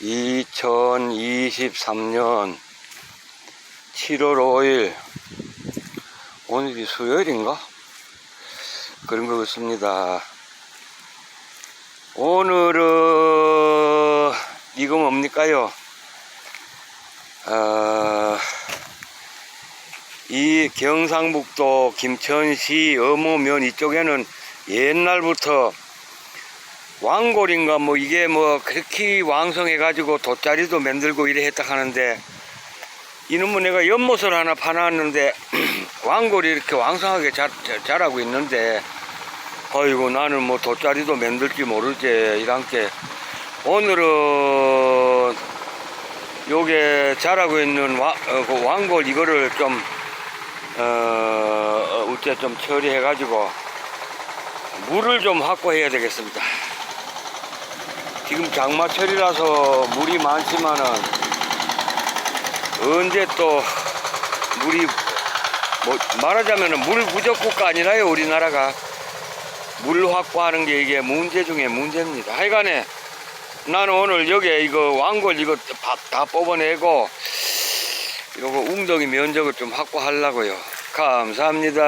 2023년 7월 5일 오늘이 수요일인가? 그런 것 같습니다. 오늘은 이거 뭡니까요? 아, 이 경상북도 김천시 어무면 이쪽에는 옛날부터 왕골인가 뭐 이게 뭐 그렇게 왕성해 가지고 돗자리도 만들고 이래 했다 하는데 이놈은 내가 연못을 하나 파놨는데 왕골이 이렇게 왕성하게 자, 자, 자라고 있는데 아이고 나는 뭐 돗자리도 만들지 모르지 이란게 오늘은 요게 자라고 있는 와, 어, 그 왕골 이거를 좀 어, 어째 좀 처리해 가지고 물을 좀 확보해야 되겠습니다. 지금 장마철이라서 물이 많지만은 언제 또 물이 뭐 말하자면은 물 부족국가 아니라요 우리나라가 물 확보하는 게 이게 문제 중에 문제입니다. 하여간에 나는 오늘 여기에 이거 왕골 이거 다, 다 뽑아내고 이거 웅덩이 면적을 좀 확보하려고요. 감사합니다.